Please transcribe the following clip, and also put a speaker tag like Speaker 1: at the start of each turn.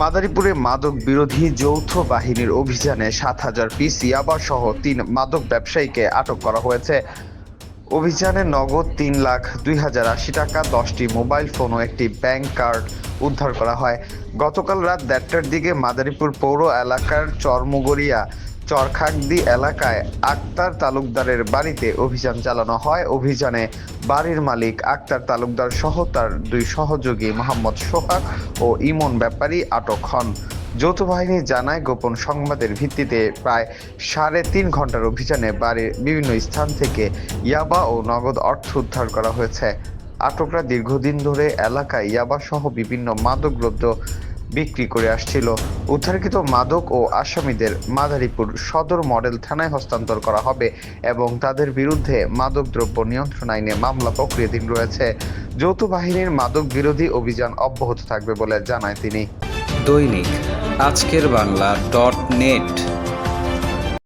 Speaker 1: মাদারীপুরে মাদক বিরোধী যৌথ বাহিনীর অভিযানে সাত হাজার পিস ইয়াবা সহ তিন মাদক ব্যবসায়ীকে আটক করা হয়েছে। অভিযানে নগদ তিন লাখ দুই হাজার আশি টাকা, দশটি মোবাইল ফোন ও একটি ব্যাংক কার্ড উদ্ধার করা হয়। গতকাল রাত দেড়টার দিকে মাদারীপুর পৌর এলাকার চরমুগরিয়া চরখাগদি এলাকায় আক্তার তালুকদারের বাড়িতে অভিযান চালানো হয়। অভিযানে বাড়ির মালিক আক্তার তালুকদার সহ তার দুই সহযোগী মোহাম্মদ সোহাগ ও ইমন ব্যাপারী আটক হন। যৌথ বাহিনী জানায়, গোপন সংবাদের ভিত্তিতে প্রায় সাড়ে তিন ঘণ্টার অভিযানে বাড়ির বিভিন্ন স্থান থেকে ইয়াবা ও নগদ অর্থ উদ্ধার করা হয়েছে। আটকরা দীর্ঘদিন ধরে এলাকায় ইয়াবা সহ বিভিন্ন মাদকদ্রব্য বিক্রি করে আসছিল। উদ্ধারকৃত মাদক ও আসামিদের মাদারীপুর সদর মডেল থানায় হস্তান্তর করা হবে এবং তাদের বিরুদ্ধে মাদকদ্রব্য নিয়ন্ত্রণ আইনে মামলা প্রক্রিয়াধীন রয়েছে। যৌথ বাহিনীর মাদক বিরোধী অভিযান অব্যাহত থাকবে বলে জানায় তিনি।
Speaker 2: দৈনিক আজকের বাংলা ডট নেট।